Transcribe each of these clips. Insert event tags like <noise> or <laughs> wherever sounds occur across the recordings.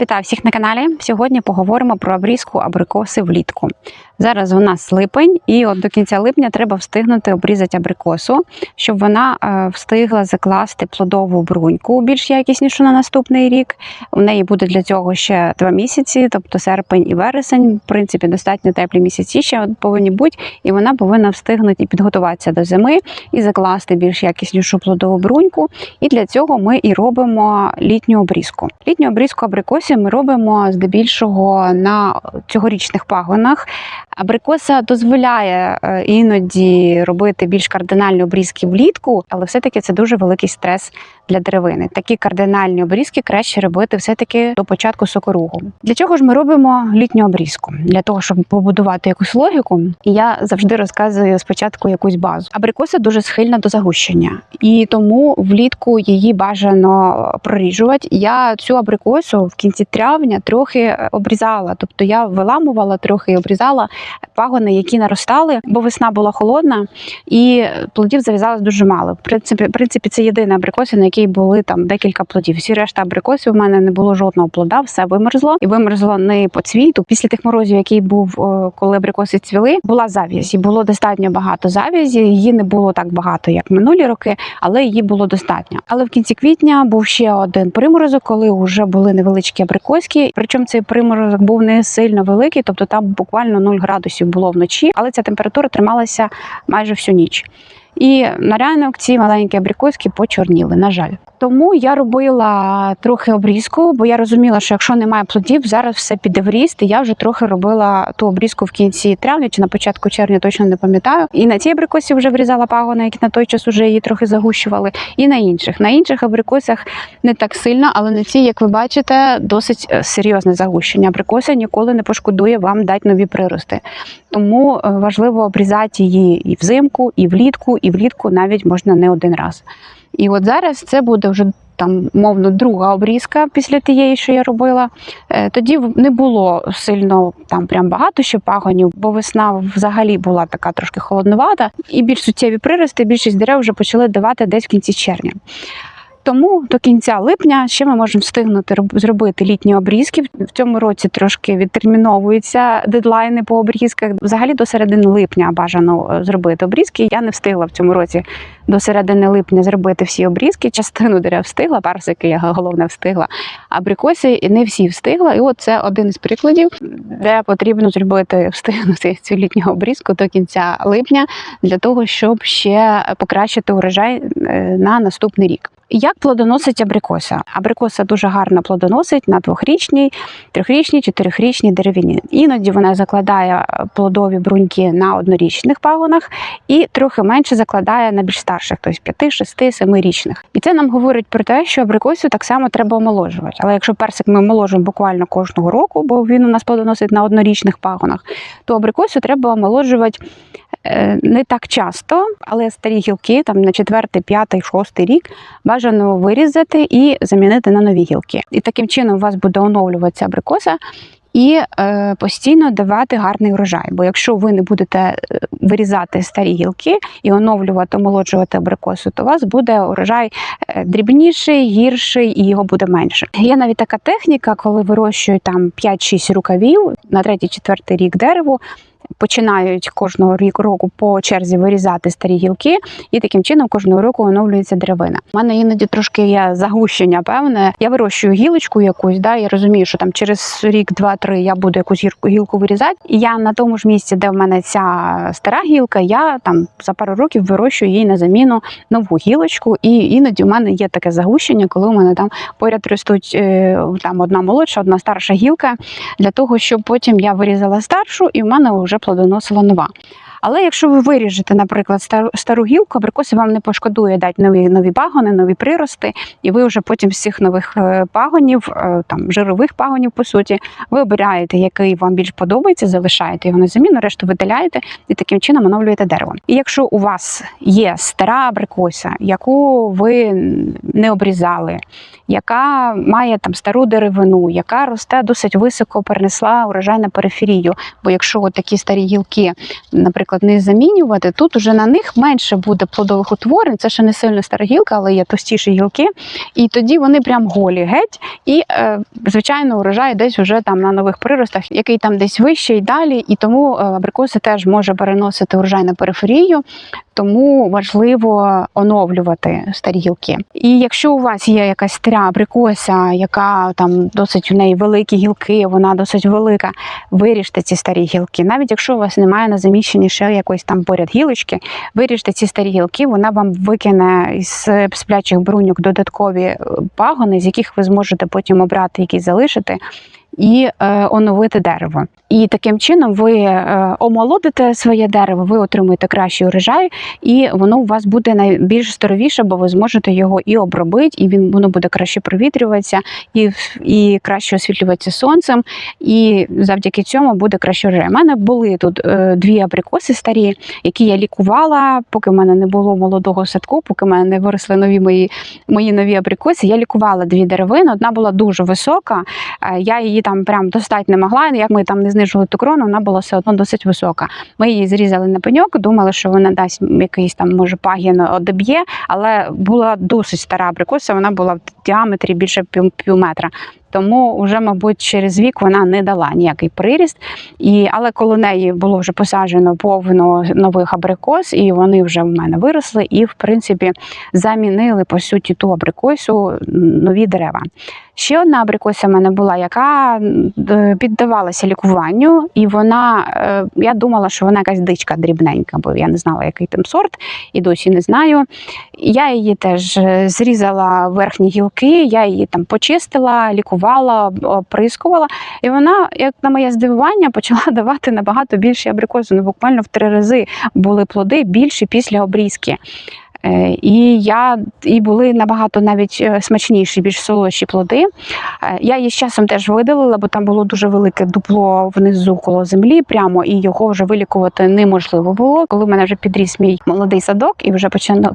Вітаю всіх на каналі. Сьогодні поговоримо про обрізку абрикоси влітку. Зараз у нас липень, і от до кінця липня треба встигнути обрізати абрикосу, щоб вона е, встигла закласти плодову бруньку більш якіснішу на наступний рік. У неї буде для цього ще два місяці, тобто серпень і вересень. В принципі, достатньо теплі місяці ще повинні бути, і вона повинна встигнути і підготуватися до зими і закласти більш якіснішу плодову бруньку. І для цього ми і робимо літню обрізку. Літню обрізку абрикосів ми робимо здебільшого на цьогорічних пагонах. Абрикоса дозволяє е, іноді робити більш кардинальні обрізки влітку, але все-таки це дуже великий стрес для деревини. Такі кардинальні обрізки краще робити все-таки до початку сокоругу. Для чого ж ми робимо літню обрізку? Для того, щоб побудувати якусь логіку, і я завжди розказую спочатку якусь базу. Абрикоса дуже схильна до загущення, і тому влітку її бажано проріжувати. Я цю абрикосу в кінці травня трохи обрізала, тобто я виламувала трохи і обрізала пагони, які наростали, бо весна була холодна і плодів зав'язалось дуже мало. В принципі, в принципі, це єдина абрикоса, на якій були там декілька плодів. Всі решта абрикосів у мене не було жодного плода, все вимерзло і вимерзло не по цвіту. Після тих морозів, який був, коли абрикоси цвіли, була зав'язь. І було достатньо багато зав'язі. Її не було так багато, як минулі роки, але її було достатньо. Але в кінці квітня був ще один приморозок, коли вже були невеличкі абрикоски. Причому цей приморозок був не сильно великий, тобто там буквально 0 градусів було вночі, але ця температура трималася майже всю ніч. І на ранок ці маленькі абрикоски почорніли, на жаль. Тому я робила трохи обрізку, бо я розуміла, що якщо немає плодів, зараз все піде в ріст. І я вже трохи робила ту обрізку в кінці травня чи на початку червня, точно не пам'ятаю. І на цій абрикосі вже врізала пагони, які на той час вже її трохи загущували. І на інших. На інших абрикосах не так сильно, але на цій, як ви бачите, досить е, серйозне загущення. Абрикоса ніколи не пошкодує вам дати нові прирости. Тому е, важливо обрізати її і взимку, і влітку, і влітку навіть можна не один раз. І от зараз це буде вже там, мовно, друга обрізка після тієї, що я робила. Е, Тоді не було сильно там прям багато ще пагонів, бо весна взагалі була така трошки холоднувата, і більш суттєві прирости, більшість дерев вже почали давати десь в кінці червня. Тому до кінця липня ще ми можемо встигнути зробити літні обрізки. В цьому році трошки відтерміновуються дедлайни по обрізках. Взагалі до середини липня бажано е, зробити обрізки. Я не встигла в цьому році до середини липня зробити всі обрізки. Частину дерев встигла, парсики я головне встигла. Абрикоси не всі встигла. І от це один із прикладів, де потрібно зробити встигнути цю літню обрізку до кінця липня для того, щоб ще покращити урожай е, на наступний рік. Як плодоносить абрикоса? Абрикоса дуже гарно плодоносить на двохрічній, трьохрічній, чотирихрічній деревині. Іноді вона закладає плодові бруньки на однорічних пагонах і трохи менше закладає на більш старших, тобто 5, 6, 7 річних. І це нам говорить про те, що абрикосу так само треба омоложувати. Але якщо персик ми омоложуємо буквально кожного року, бо він у нас плодоносить на однорічних пагонах, то абрикосу треба омоложувати не так часто, але старі гілки, там на четвертий, п'ятий, шостий рік, бажано вирізати і замінити на нові гілки. І таким чином у вас буде оновлюватися абрикоса. І е, постійно давати гарний врожай. Бо якщо ви не будете е, вирізати старі гілки і оновлювати, омолоджувати абрикосу, то у вас буде урожай е, дрібніший, гірший і його буде менше. Є навіть така техніка, коли вирощують там 5-6 рукавів на третій-четвертий рік дерево. Починають кожного року по черзі вирізати старі гілки, і таким чином кожного року оновлюється деревина. У мене іноді трошки є загущення, певне. Я вирощую гілочку якусь, да, я розумію, що там через рік, два-три я буду якусь гілку вирізати. І я на тому ж місці, де в мене ця стара гілка, я там за пару років вирощую їй на заміну нову гілочку. І іноді у мене є таке загущення, коли у мене там поряд ростуть е, там одна молодша, одна старша гілка, для того, щоб потім я вирізала старшу, і в мене вже плодоносила нова. Але якщо ви виріжете, наприклад, стару, стару гілку, абрикоси вам не пошкодує дати нові нові пагони, нові прирости, і ви вже потім з цих нових е, пагонів, е, там жирових пагонів, по суті, ви обираєте, який вам більш подобається, залишаєте його на заміну, решту видаляєте і таким чином оновлюєте дерево. І якщо у вас є стара абрикоса, яку ви не обрізали, яка має там стару деревину, яка росте досить високо, перенесла урожай на периферію. Бо якщо такі старі гілки, наприклад, наприклад, не замінювати, тут уже на них менше буде плодових утворень. Це ще не сильно стара гілка, але є товстіші гілки. І тоді вони прям голі геть. І, е, звичайно, урожай десь уже там на нових приростах, який там десь вищий і далі. І тому е, абрикоси теж може переносити урожай на периферію. Тому важливо оновлювати старі гілки. І якщо у вас є якась стара абрикоса, яка там досить у неї великі гілки, вона досить велика, виріжте ці старі гілки. Навіть якщо у вас немає на заміщенні ще якоїсь там поряд гілочки, виріжте ці старі гілки, вона вам викине із сплячих бруньок додаткові е, пагони, з яких ви зможете потім обрати, які залишити. І е, оновити дерево. І таким чином ви е, омолодите своє дерево, ви отримуєте кращий урожай, і воно у вас буде найбільш здоровіше, бо ви зможете його і обробити, і він воно буде краще провітрюватися, і, і краще освітлюватися сонцем. І завдяки цьому буде краще урожай. У мене були тут е, дві абрикоси старі, які я лікувала, поки в мене не було молодого садку, поки в мене не виросли нові мої, мої нові абрикоси. Я лікувала дві деревини. Одна була дуже висока. Я її там прям достать не могла. Як ми там не знижували ту крону, вона була все одно досить висока. Ми її зрізали на пеньок, думали, що вона дасть якийсь там, може, пагін одеб'є, але була досить стара абрикоса, вона була в діаметрі більше пів, пів метра. Тому вже, мабуть, через вік вона не дала ніякий приріст. І, але коло неї було вже посаджено повно нових абрикос, і вони вже в мене виросли, і, в принципі, замінили по суті ту абрикосу нові дерева. Ще одна абрикоса в мене була, яка піддавалася лікуванню, і вона, е, я думала, що вона якась дичка дрібненька, бо я не знала, який там сорт, і досі не знаю. Я її теж е, зрізала верхні гілки, я її там почистила, лікувала, об- оприскувала. І вона, як на моє здивування, почала <laughs> давати набагато більше абрикосу. Ну, буквально в три рази були плоди більші після обрізки. Е, І я і були набагато навіть е, смачніші, більш солодші плоди. Е, Я її з часом теж видалила, бо там було дуже велике дупло внизу коло землі, прямо і його вже вилікувати неможливо було. Коли в мене вже підріс мій молодий садок і вже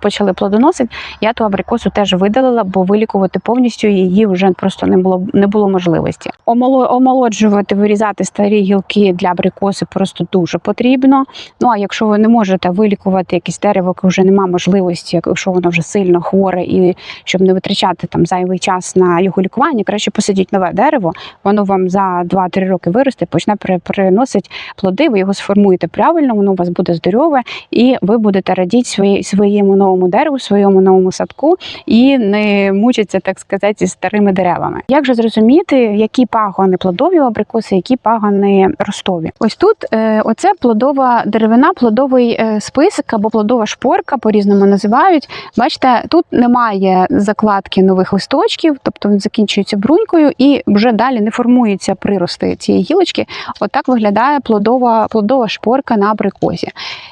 почали, плодоносити, я ту абрикосу теж видалила, бо вилікувати повністю її вже просто не було не було можливості. Омолоджувати, вирізати старі гілки для абрикоси просто дуже потрібно. Ну а якщо ви не можете вилікувати якесь дерево, вже немає можливості, якщо воно вже сильно хворе, і щоб не витрачати там зайвий час на його лікування, краще посадіть нове дерево. Воно вам за 2-3 роки виросте, почне при- приносить плоди. Ви його сформуєте правильно, воно у вас буде здорове, і ви будете радіти своє, своєму новому дереву, своєму новому садку і не мучиться, так сказати, зі старими деревами. Як же зрозуміти, які пагони плодові абрикоси, які пагони ростові? Ось тут е, оце плодова деревина, плодовий е, список або плодова шпорка, по-різному називають. Бачите, тут немає закладки нових листочків, тобто він закінчується брунькою, і вже далі не формуються прирости цієї гілочки. Отак виглядає плодова, плодова шпорка на абрикосі.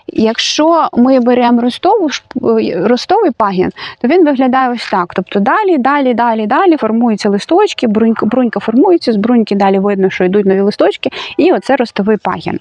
Якщо ми беремо ростову, е, ростовий пагін, то він виглядає ось так. Тобто далі, далі, далі, далі формуються листочки, брунька, брунька формується, з бруньки далі видно, що йдуть нові листочки, і оце ростовий пагін.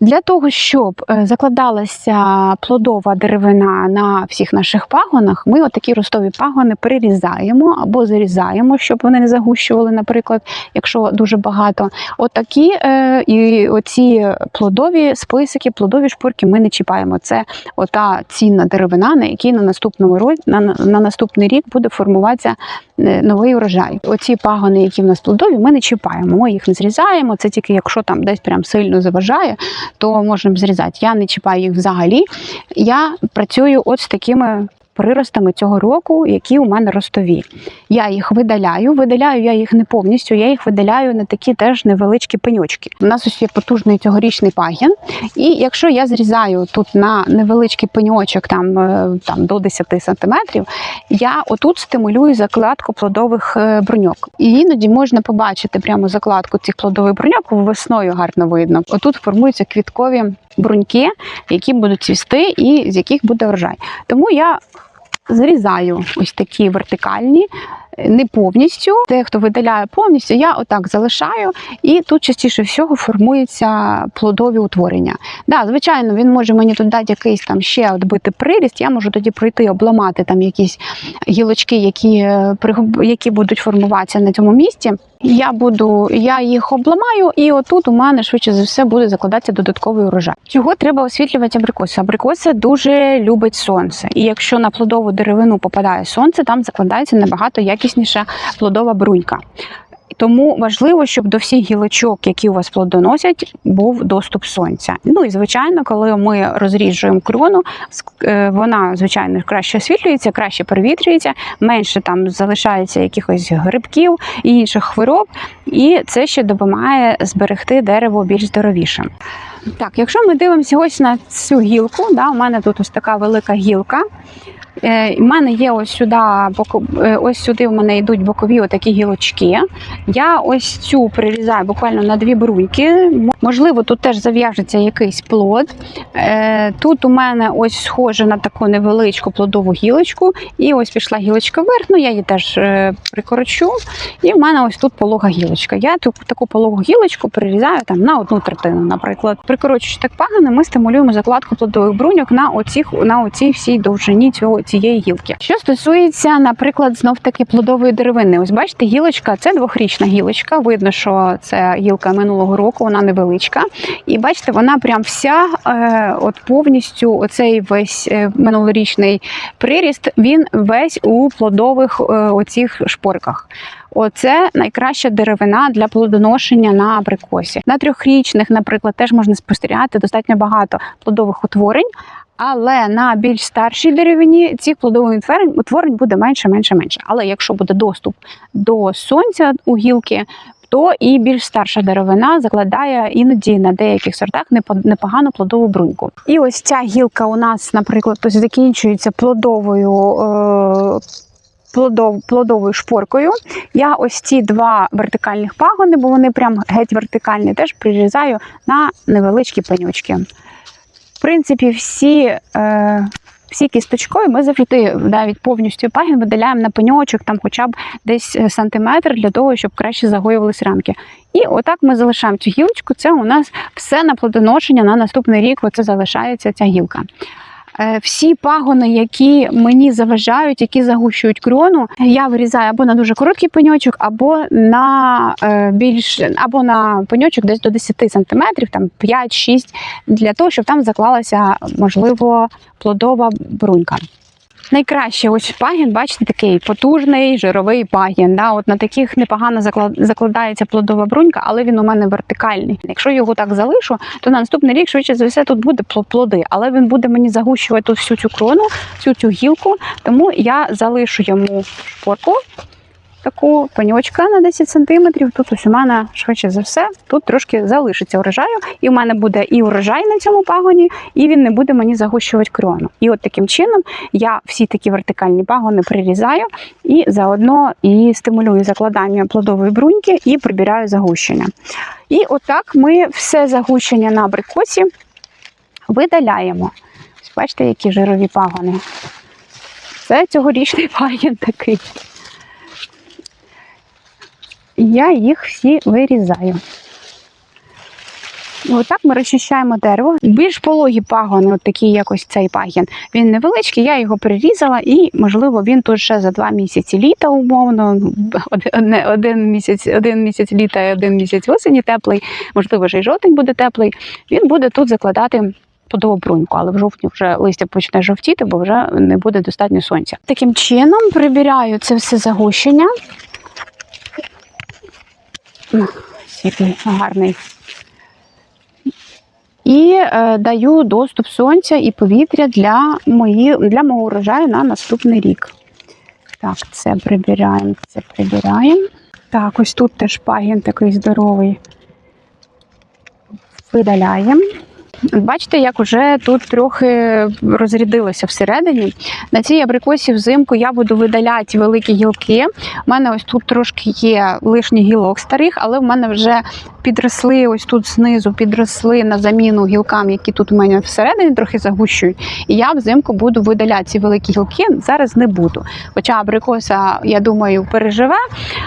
Для того, щоб е, закладалася плодова деревина на всіх наших пагонах, ми отакі ростові пагони прирізаємо або зарізаємо, щоб вони не загущували, наприклад, якщо дуже багато. Отакі е, і оці плодові списики, плодові шпорки ми не чіпаємо. Це ота цінна деревина, на якій на наступному ро- на, на наступний рік буде формуватися е, новий урожай. Оці пагони, які в нас плодові, ми не чіпаємо. Ми їх не зрізаємо. Це тільки якщо там десь прям сильно заважає, то можемо зрізати. Я не чіпаю їх взагалі. Я працюю от з такими. Приростами цього року, які у мене ростові. Я їх видаляю. Видаляю я їх не повністю, я їх видаляю на такі теж невеличкі пеньочки. У нас ось є потужний цьогорічний пагін. І якщо я зрізаю тут на невеличкий пеньочок, там, е, там до 10 сантиметрів, я отут стимулюю закладку плодових е, бруньок. І іноді можна побачити прямо закладку цих плодових бруньок весною гарно видно. Отут формуються квіткові бруньки, які будуть цвісти і з яких буде врожай. Тому я Зрізаю ось такі вертикальні, е, не повністю. Дехто видаляє повністю, я отак залишаю, і тут частіше всього формуються плодові утворення. Да, звичайно, він може мені тут дати якийсь там ще відбити приріст. Я можу тоді пройти, обламати там якісь гілочки, які, е, які будуть формуватися на цьому місці. Я буду, я їх обламаю, і отут у мене швидше за все буде закладатися додатковий урожай. Чого треба освітлювати абрикоси? Абрикоса дуже любить сонце, і якщо на плодову деревину попадає сонце, там закладається набагато якісніша плодова брунька. Тому важливо, щоб до всіх гілочок, які у вас плодоносять, був доступ сонця. Ну і звичайно, коли ми розріджуємо крону, е, вона звичайно краще освітлюється, краще провітрюється, менше там залишається якихось грибків і інших хвороб, і це ще допомагає зберегти дерево більш здоровішим. Так, якщо ми дивимося ось на цю гілку, да, у мене тут ось така велика гілка. Е, У мене є ось сюди, е, ось сюди в мене йдуть бокові отакі гілочки. Я ось цю прирізаю буквально на дві бруньки. Можливо, тут теж зав'яжеться якийсь плод. Е, Тут у мене ось схоже на таку невеличку плодову гілочку, і ось пішла гілочка вверх, ну я її теж е, прикорочу. І в мене ось тут полога гілочка. Я ту, таку пологу гілочку прирізаю там на одну третину, наприклад. Прикорочуючи так пагани, ми стимулюємо закладку плодових бруньок на оцих, на оцій всій довжині цього, цієї гілки. Що стосується, наприклад, знов таки плодової деревини, ось бачите, гілочка це двохрічна гілочка. Видно, що це гілка минулого року, вона невеличка. І бачите, вона прям вся е, от повністю оцей весь е, минулорічний приріст, він весь у плодових е, оцих шпорках. Оце найкраща деревина для плодоношення на абрикосі. На трьохрічних, наприклад, теж можна спостерігати достатньо багато плодових утворень. Але на більш старшій деревині цих плодових утворень, буде менше, менше, менше. Але якщо буде доступ до сонця у гілки, то і більш старша деревина закладає іноді на деяких сортах непо- непогану плодову бруньку. І ось ця гілка у нас, наприклад, ось закінчується плодовою. Е- Плодов, плодовою шпоркою. Я ось ці два вертикальних пагони, бо вони прям геть вертикальні, теж прирізаю на невеличкі пеньочки. Принципі, всі, е, всі кісточкою ми завжди навіть повністю пагін видаляємо на пеньочок, там хоча б десь е, сантиметр для того, щоб краще загоювалися рамки. І отак ми залишаємо цю гілочку. Це у нас все на плодоношення на наступний рік. Оце залишається ця гілка. Е, Всі пагони, які мені заважають, які загущують крону, я вирізаю або на дуже короткий пеньочок, або на е, більш або на пеньочок десь до 10 см, там 5-6, для того, щоб там заклалася, можливо, плодова брунька. Найкраще ось пагін, бачите, такий потужний жировий пагін. Да? От на таких непогано заклад- закладається плодова брунька, але він у мене вертикальний. Якщо його так залишу, то на наступний рік швидше за все тут буде пло- плоди, але він буде мені загущувати всю цю крону, всю цю гілку. Тому я залишу йому шпорку. Таку пеньочка на 10 см. Тут ось у мене швидше за все, тут трошки залишиться урожаю, і в мене буде і урожай на цьому пагоні, і він не буде мені загущувати крону. І от таким чином я всі такі вертикальні пагони прирізаю і заодно і стимулюю закладання плодової бруньки і прибираю загущення. І отак ми все загущення на абрикосі видаляємо. Бачите, які жирові пагони. Це цьогорічний <laughs> пагін такий. Я їх всі вирізаю. Отак ми розчищаємо дерево. Більш пологі пагони, от такі якось цей пагін. Він невеличкий, я його прирізала, і можливо він тут ще за два місяці літа, умовно. Один, місяць, один місяць літа і один місяць осені теплий, можливо, вже й жовтень буде теплий. Він буде тут закладати подовбруньку, але в жовтні вже листя почне жовтіти, бо вже не буде достатньо сонця. Таким чином прибираю це все загущення. Світлий, гарний. І е, даю доступ сонця і повітря для, мої, для мого урожаю на наступний рік. Так, це прибираємо, це прибираємо. Так, ось тут теж пагін такий здоровий. Видаляємо. Бачите, як уже тут трохи розрядилося всередині. На цій абрикосі взимку я буду видаляти великі гілки. У мене ось тут трошки є лишніх гілок старих, але в мене вже підросли ось тут знизу, підросли на заміну гілкам, які тут у мене всередині трохи загущують. І я взимку буду видаляти ці великі гілки. Зараз не буду. Хоча абрикоса, я думаю, переживе,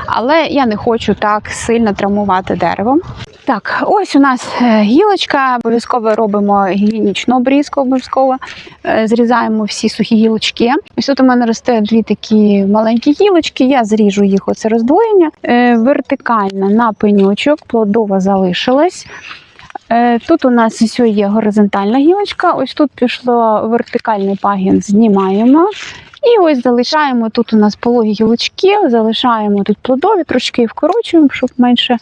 але я не хочу так сильно травмувати дерево. Так, ось у нас е, гілочка. Обов'язково робимо гігієнічну обрізку. Обов'язково Е, зрізаємо всі сухі гілочки. Ось тут у мене росте дві такі маленькі гілочки. Я зріжу їх оце роздвоєння. Е, Вертикально на пенючок, плодова залишилась. Тут у нас ось є горизонтальна гілочка. Ось тут пішло вертикальний пагін, знімаємо. І ось залишаємо тут у нас пологі гілочки, залишаємо тут плодові, трошки вкорочуємо, щоб менше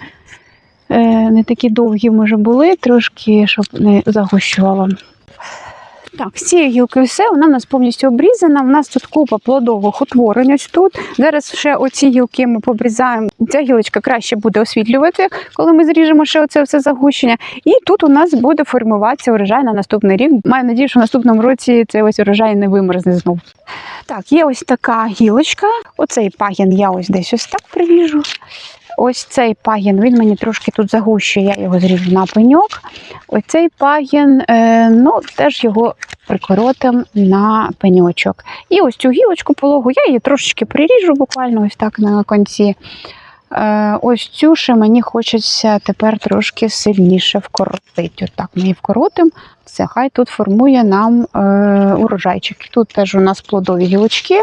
не такі довгі може були, трошки, щоб не загущувало. Так, з цією гілкою все, вона у нас повністю обрізана. У нас тут купа плодових утворень ось тут. Зараз ще оці гілки ми побрізаємо. Ця гілочка краще буде освітлювати, коли ми зріжемо ще оце все загущення. І тут у нас буде формуватися урожай на наступний рік. Маю надію, що в наступному році цей ось урожай не вимерзне знов. Так, є ось така гілочка. Оцей пагін я ось десь ось так приріжу. Ось цей пагін, він мені трошки тут загущує, я його зріжу на пеньок. Ось цей пагін, е, ну, теж його прикоротим на пеньочок. І ось цю гілочку пологу, я її трошечки приріжу, буквально ось так на кінці. Е, ось цю ще мені хочеться тепер трошки сильніше вкоротити. Отак ми її вкоротимо. Це хай тут формує нам е, урожайчики. Тут теж у нас плодові гілочки,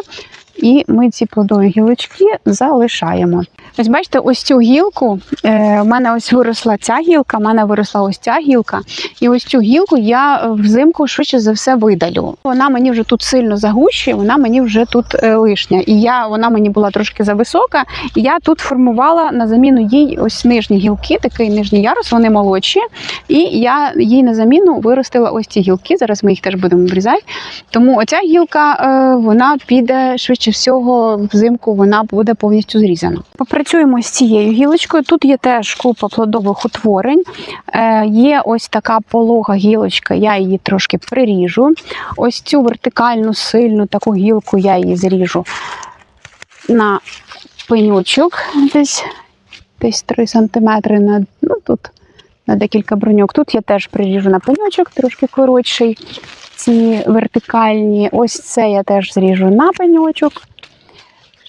і ми ці плодові гілочки залишаємо. Ось бачите, ось цю гілку. Е, в мене ось виросла ця гілка, в мене виросла ось ця гілка. І ось цю гілку я е, взимку швидше за все видалю. Вона мені вже тут сильно загущує, вона мені вже тут е, лишня. І я, вона мені була трошки зависока. І я тут формувала на заміну їй ось нижні гілки, такий нижній ярус, вони молодші. І я їй на заміну виростила ось ці гілки. Зараз ми їх теж будемо обрізати. Тому оця гілка е, вона піде швидше всього взимку, вона буде повністю зрізана. Попрацюємо з цією гілочкою. Тут є теж купа плодових утворень. Е, є ось така полога гілочка, я її трошки приріжу. Ось цю вертикальну сильну таку гілку я її зріжу на пенючок десь, десь 3 см на, ну, тут, на декілька броньок. Тут я теж приріжу на пенючок, трошки коротший. Ці вертикальні, ось це я теж зріжу на пеньочок,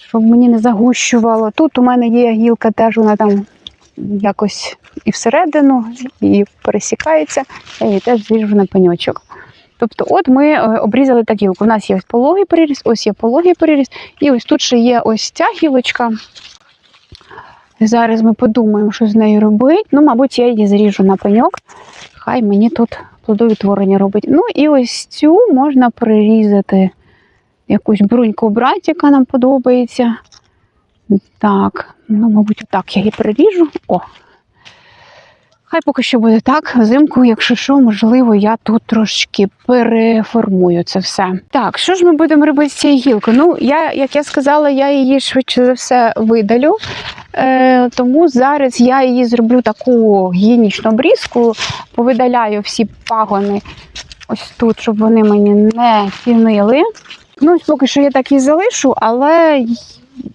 щоб мені не загущувало. Тут у мене є гілка, теж вона там якось і всередину, і пересікається. Я її теж зріжу на пеньочок. Тобто, от ми е, обрізали так гілку. У нас є ось пологий переріз, ось є пологий переріз, і ось тут ще є ось ця гілочка. Зараз ми подумаємо, що з нею робити. Ну, мабуть, я її зріжу на пеньок. Хай мені тут плодові робить. Ну і ось цю можна прирізати якусь бруньку брати, яка нам подобається. Так, ну, мабуть, отак я її приріжу. О. Хай поки що буде так. Взимку, якщо що, можливо, я тут трошечки переформую це все. Так, що ж ми будемо робити з цією гілкою? Ну, я, як я сказала, я її швидше за все видалю. Е, тому зараз я її зроблю таку гігієнічну обрізку, повидаляю всі пагони ось тут, щоб вони мені не тінили. Ну, поки що я так і залишу, але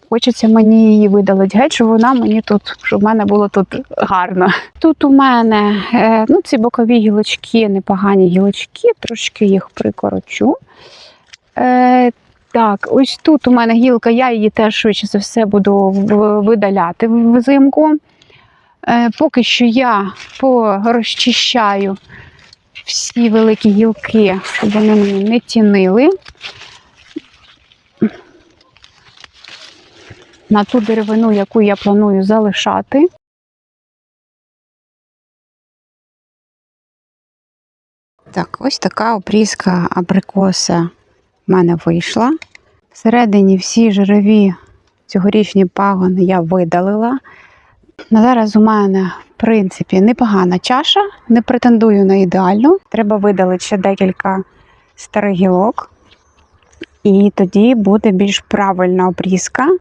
хочеться мені її видалити геть, щоб вона мені тут, щоб в мене було тут гарно. Тут у мене е, ну, ці бокові гілочки, непогані гілочки, трошки їх прикорочу. Е, так, ось тут у мене гілка, я її теж швидше за все буду видаляти взимку. Е, поки що я порозчищаю всі великі гілки, щоб вони мені не тінили. На ту деревину, яку я планую залишати. Так, ось така обрізка абрикоса в мене вийшла. Всередині всі жирові цьогорічні пагони я видалила. На зараз у мене, в принципі, непогана чаша, не претендую на ідеальну. Треба видалити ще декілька старих гілок. І тоді буде більш правильна обрізка.